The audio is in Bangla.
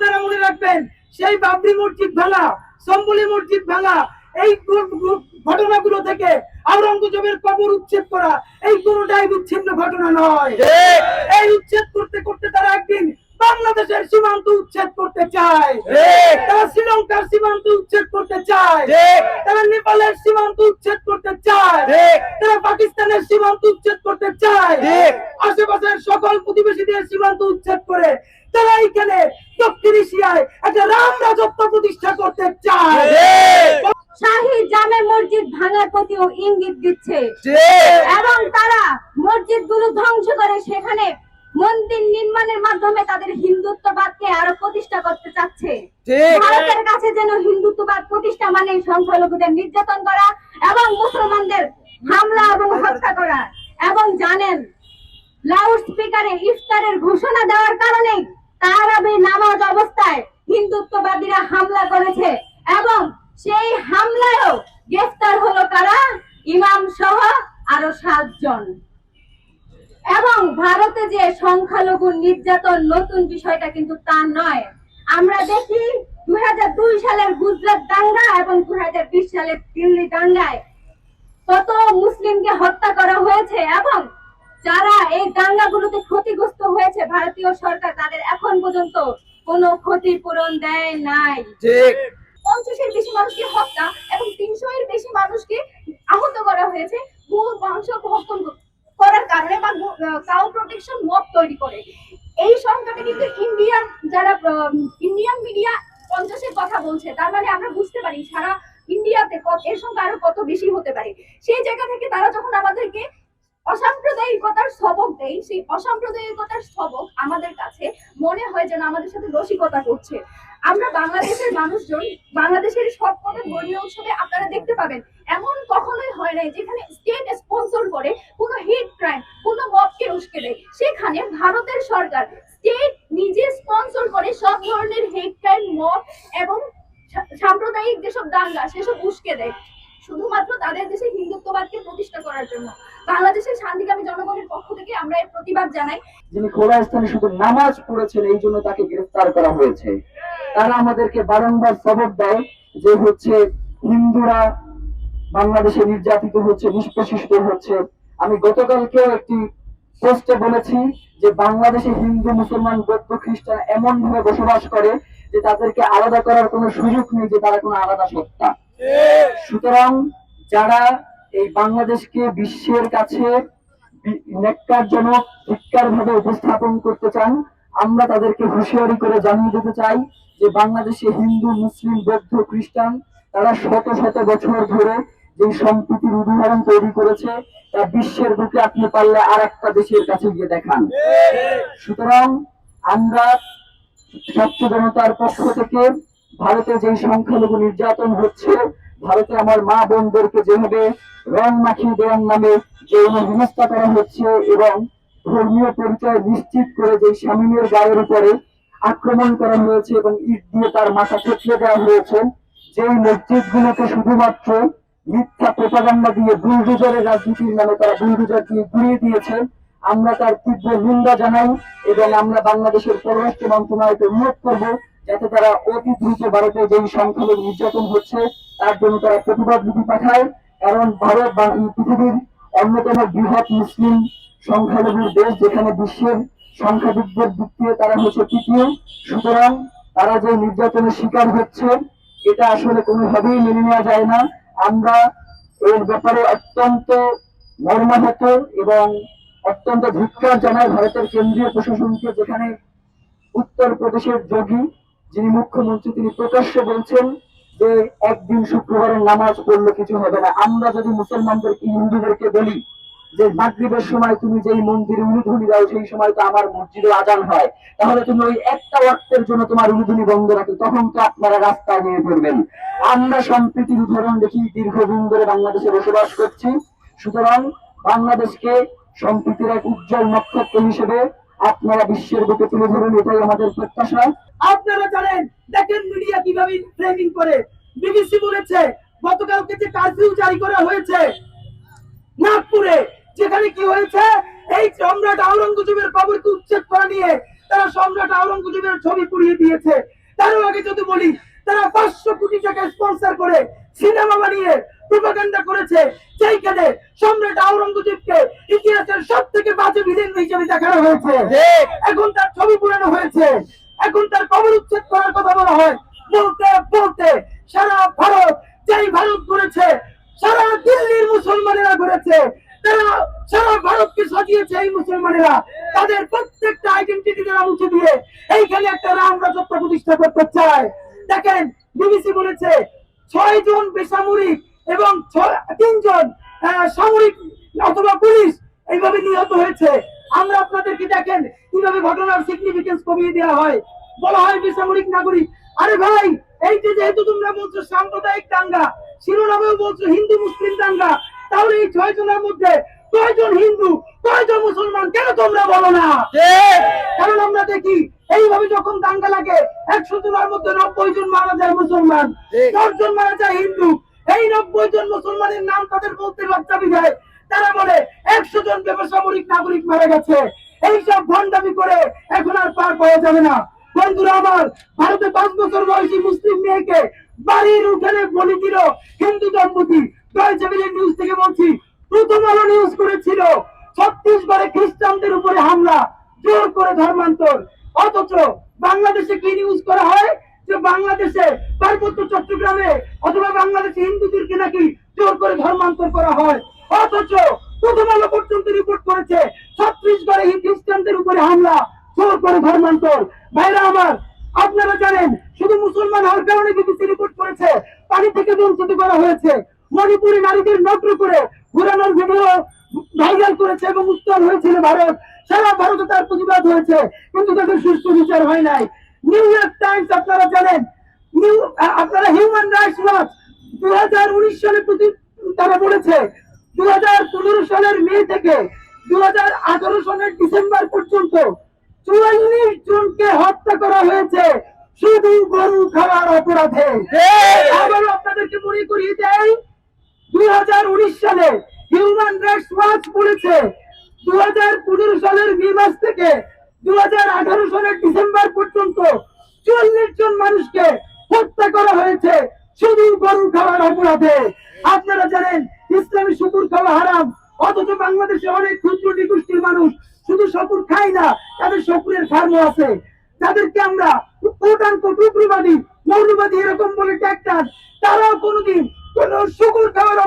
আপনারা মনে রাখবেন সেই বাবরি মসজিদ ভাঙা সম্বলি মসজিদ ভাঙা এই ঘটনাগুলো থেকে আওরঙ্গজেবের কবর উচ্ছেদ করা এই কোনোটাই বিচ্ছিন্ন ঘটনা নয়। এই উচ্ছেদ করতে করতে তারা একদিন বাংলাদেশের সীমান্ত উচ্ছেদ করতে চায়। তারা শ্রীলঙ্কার সীমান্ত উচ্ছেদ করতে চায়। তারা নেপালের সীমান্ত উচ্ছেদ করতে চায়। তারা পাকিস্তানের সীমান্ত উচ্ছেদ করতে চায়। আশেপাশের সকল প্রতিবেশীদের সীমান্ত উচ্ছেদ করে তারা এখানে দক্ষিণ এশিয়ায় একটা রাম রাজত্ব প্রতিষ্ঠা করতে চায়। শাহী জামে মসজিদ ভাঙার প্রতিও ইঙ্গিত দিচ্ছে। এবং তারা মসজিদগুলো ধ্বংস করে সেখানে মন্দির নির্মাণের মাধ্যমে তাদের হিন্দুত্ববাদকে আরও প্রতিষ্ঠা করতে চাচ্ছে। ভারতের কাছে যেন হিন্দুত্ববাদ প্রতিষ্ঠা মানে সংখ্যালঘুদের নির্যাতন করা এবং মুসলমানদের হামলা এবং হত্যা করা। এবং জানেন লাউড স্পিকারে ইফতারের ঘোষণা দেওয়ার কারণে তারাবি নামাজ অবস্থায় হিন্দুত্ববাদীরা হামলা করেছে এবং সেই হামলায়ও গ্রেফতার হলো কারা? ইমাম সহ আরও সাতজন। এবং ভারতে যে সংখ্যালঘু নির্যাতন নতুন বিষয়টা কিন্তু তা নয়। আমরা দেখি দুই হাজার দুই সালের গুজরাট দাঙ্গা এবং দুই হাজার বিশ সালের দিল্লি দাঙ্গায় কত মুসলিমকে হত্যা করা হয়েছে এবং যারা এই দাঙ্গাগুলোতে ক্ষতিগ্রস্ত হয়েছে ভারতীয় সরকার তাদের এখন পর্যন্ত কোনো ক্ষতিপূরণ দেয় নাই। পঞ্চাশের বেশি মানুষকে হত্যা এবং তিনশো এর বেশি মানুষকে আহত করা হয়েছে ভূ বংশ ভক্ষণ করার কারণে বা কাউ প্রোটেকশন মব তৈরি করে। এই সংখ্যাটা কিন্তু ইন্ডিয়ান যারা ইন্ডিয়ান মিডিয়া পঞ্চাশের কথা বলছে তার মানে আমরা বুঝতে পারি সারা ইন্ডিয়াতে এর সংখ্যা আরও কত বেশি হতে পারে। সেই জায়গা থেকে তারা যখন আমাদেরকে অসাম্প্রদায়িকতার সবক দেয় সেই অসাম্প্রদায়িকতার সবক আমাদের কাছে মনে হয় যেন আমাদের সাথে রসিকতা করছে। আমরা বাংলাদেশের মানুষজন, বাংলাদেশের সব কটা ধর্মীয় উৎসবে আপনারা দেখতে পাবেন, এমন কখনোই হয় নাই যেখানে স্টেট স্পন্সর করে কোনো হিট ক্রাইম কোনো মবকে উস্কে দেয়। সেখানে ভারতের সরকার স্টেট নিজে স্পন্সর করে সব ধরনের হেট ক্রাইম মব এবং সাম্প্রদায়িক যেসব দাঙ্গা, সেসব উস্কে দেয়। শুধুমাত্র তাদের দেশে হিন্দুত্ববাদকে প্রতিষ্ঠা করার জন্য। বাংলাদেশের শান্তিকামী জনগণের পক্ষ থেকে আমরা এর প্রতিবাদ জানাই। যিনি খোলা স্থানে শুধু নামাজ পড়েছেন, এই জন্য তাকে গ্রেফতার করা হয়েছে। তারা আমাদেরকে বারংবার সবক দেয় যে হচ্ছে হিন্দুরা বাংলাদেশে নির্যাতিত হচ্ছে, নিষ্পেষিত হচ্ছে। আমি গতকালকেও একটি পোস্টে বলেছি যে বাংলাদেশে হিন্দু, মুসলমান, বৌদ্ধ, খ্রিস্টান এমন ভাবে বসবাস করে যে তাদেরকে আলাদা করার কোনো সুযোগ নেই যে তারা কোনো আলাদা সত্তা। সুতরাং যারা এই বাংলাদেশকে বিশ্বের কাছে ভাবে উপস্থাপন করতে চান, আমরা তাদেরকে হুঁশিয়ারি করে জানিয়ে দিতে চাই যে বাংলাদেশে হিন্দু, মুসলিম, বৌদ্ধ, খ্রিস্টান, তারা শত শত বছর ধরে যে সম্প্রীতির উদাহরণ তৈরি করেছে, তা বিশ্বের বুকে আপনি পারলে আর একটা দেশের কাছে গিয়ে দেখান। সুতরাং আমরা ছাত্র জনতার পক্ষ থেকে ভারতে যে সংখ্যালঘু নির্যাতন হচ্ছে, ভারতে আমার মা বোনদেরকে যেভাবে রং মাখিয়ে দেওয়ার নামে যৌন হেনস্থা করা হচ্ছে এবং ধর্মীয় পরিচয় নিশ্চিত করে যে স্বামীমের গায়ের উপরে আক্রমণ করা হয়েছে এবং ইট দিয়ে তার মাথা থেতলে দেওয়া হয়েছে, যেই মসজিদ গুলোকে শুধুমাত্র মিথ্যা প্রপাগান্ডা দিয়ে বুলডোজারের রাজনীতির নামে তারা বুলডোজার দিয়ে ঘুরিয়ে দিয়েছে, আমরা তার তীব্র নিন্দা জানাই এবং আমরা বাংলাদেশের পররাষ্ট্র মন্ত্রণালয়কে অনুরোধ করব যাতে তারা অতি দ্রুত ভারতে যেই সংখ্যালঘু নির্যাতন হচ্ছে, তার জন্য তারা প্রতিবাদ লিপি পাঠায়। কারণ ভারত বা পৃথিবীর অন্যতম বৃহৎ মুসলিম সংখ্যালঘুর দেশ, যেখানে বিশ্বের সংখ্যাধিকদের দিক দিয়ে তারা হচ্ছে তৃতীয়। সুতরাং তারা যে নির্যাতনের শিকার হচ্ছে, এটা আসলে কোনোভাবেই মেনে নেওয়া যায় না। আমরা এর ব্যাপারে অত্যন্ত মর্মাহত এবং অত্যন্ত ধিক্কার জানাই ভারতের কেন্দ্রীয় প্রশাসনকে, যেখানে উত্তরপ্রদেশের যোগী যিনি মুখ্যমন্ত্রী, তিনি প্রকাশ্যে বলছেন যে একদিন শুক্রবারের নামাজ পড়লে কিছু হবে না। আমরা যদি মুসলমানদেরকে, হিন্দুদেরকে বলি যে মাগরিবের সময় তুমি যেই মন্দিরে উলুধ্বনি দাও, সেই সময় তো আমার মসজিদে আজান হয়। তাহলে তুমি ওই একটা ওয়াক্তের জন্য তোমার উলুধ্বনি বন্ধ রাখো, তখন তো আপনারা রাস্তায় নিয়ে পড়বেন। আমরা সম্প্রীতির উদাহরণ দেখি, দীর্ঘদিন ধরে বাংলাদেশে বসবাস করছি। সুতরাং বাংলাদেশকে সম্প্রীতির এক উজ্জ্বল নক্ষত্র হিসেবে আপনারা বিশ্বের বুকে তুলে ধরুন, এটাই আমাদের প্রত্যাশা। আপনারা জানেন, দেখেন মিডিয়া কীভাবে ফ্রেমিং করে। বিবিসি বলেছে, গতকালকে যে কারফিউ জারি করা হয়েছে, নাগপুরে, যেখানে কি হয়েছে, এই সম্রাট আওরঙ্গজেবের কবরকে উচ্ছেদ করা নিয়ে তারা সম্রাট আওরঙ্গজেবের ছবি পুড়িয়ে দিয়েছে। তারও আগে যদি বলি তারা পাঁচশো কোটি টাকা স্পন্সর করে সিনেমা বানিয়ে প্রোপাগান্ডা করেছে। সেইখানে সম্রাট আওরঙ্গজেবকে ইতিহাসের সব থেকে বাজে ভিলেন হিসেবে দেখানো হয়েছে। এখন তার ছবি পুরানো হয়েছে। এখন তার কবর উচ্ছেদ করার কথা বলা হয়। বলতে বলতে সারা ভারত যেই ভারত করেছে সারা দিল্লির মুসলমানেরা করেছে। তারা সারা ভারতকে সাজিয়েছে এই মুসলমানেরা। তাদের প্রত্যেকটা আইডেন্টিটি তারা মুছে দিয়ে এইখানে একটা রাম রাজত্ব প্রতিষ্ঠা করতে চায়। দেখেন, বিবিসি বলেছে ছয় জন বেসামরিক এবং তিনজন সামরিক অথবা পুলিশ এইভাবে নিহত হয়েছে। আমরা আপনাদেরকে দেখেন, কীভাবে ঘটনার সিগনিফিকেন্স কমিয়ে দেওয়া হয়। বলা হয় বেসামরিক নাগরিক। আরে ভাই, এই যে যেহেতু তোমরা বলছো সাম্প্রদায়িক দাঙ্গা, শিরোনামেও বলছো হিন্দু মুসলিম দাঙ্গা, তাহলে এই ছয় জনের মধ্যে কয়জন হিন্দু কয়জন মুসলমান কেন তোমরা বলো না? কারণ আমরা দেখি এইভাবে যখন দাঙ্গা লাগে একশো জনের মধ্যে নব্বই জন মারা যায় মুসলমান দশ জন মারা যায় হিন্দু। এই নব্বই জন মুসলমানের নাম তাদের বলতে লজ্জা বিধায়। তারা বলে একশো জন বেসামরিক নাগরিক মারা গেছে। এইসব ভণ্ডামি করে এখন আর পার পাওয়া যাবে না। বন্ধুরা আমার ভারতে পাঁচ বছর বয়সী মুসলিম মেয়েকে বাড়ির উঠানে বলি দিল হিন্দু দম্পতি। ডয়চে নিউজ থেকে বলছি প্রথম আলো নিউজ করেছিল। ছত্তিশগড়ে খ্রিস্টানদের উপরে হামলা, জোর করে ধর্মান্তর। অথচ বাংলাদেশে কি নিউজ করা হয়? যে বাংলাদেশে পার্বত্য চট্টগ্রামে অথবা বাংলাদেশে হিন্দুদেরকে নাকি জোর করে ধর্মান্তর করা হয়। অথচ প্রথম আলো পর্যন্ত রিপোর্ট করেছে, ছত্তিশগড়ে খ্রিস্টানদের উপরে হামলা, জোর করে ধর্মান্তর। ভাইরা আমার, আপনারা জানেন, শুধু মুসলমান হওয়ার কারণে বিবিসি রিপোর্ট করেছে, পানি থেকে বঞ্চিত করা হয়েছে। মণিপুরি নারীদের নগ্ন করে ঘুরানোর ভিডিও ভাইরাল করেছে এবং উত্তর হয়েছিল ভারত। সারা ভারতে তার প্রতিবাদ হয়েছে কিন্তু তাদের সুস্থ বিচার হয় নাই। নিউ ইয়র্ক টাইমস আপনারা জানেন নিউ আপনারা হিউম্যান রাইটস ওয়াচ দু হাজার উনিশ সালে প্রতি- তারা বলেছে দু হাজার পনেরো সালের মে থেকে দু হাজার আঠারো সালের ডিসেম্বর পর্যন্ত চুয়াল্লিশ জনকে হত্যা করা হয়েছে শুধু গরু খাওয়ার অপরাধে। আবার আপনাদেরকে মনে করিয়ে দেয় দুই হাজার উনিশ সালে হিউম্যান রাইটস ওয়াচ বলেছে। দু হাজার পনেরো সালের মে মাস থেকে দু হাজার আঠারো সালের ডিসেম্বর পর্যন্ত চল্লিশ জন মানুষকে হত্যা করা হয়েছে শুধু গরু খাওয়ার অপরাধে। আপনারা জানেন, ইসলামী শুকুর খাওয়া হারাম, অথচ বাংলাদেশে অনেক ক্ষুদ্র নিগোষ্ঠীর মানুষ শুধু শকুর খায় না, তাদের শকুরের ফার্মও আছে। যাদেরকে আমরা কোটান কুকুরবাদী মৌলবাদী এরকম বলে ট্যাক্টার তারাও কোনোদিন কোন শুকুর খাওয়ার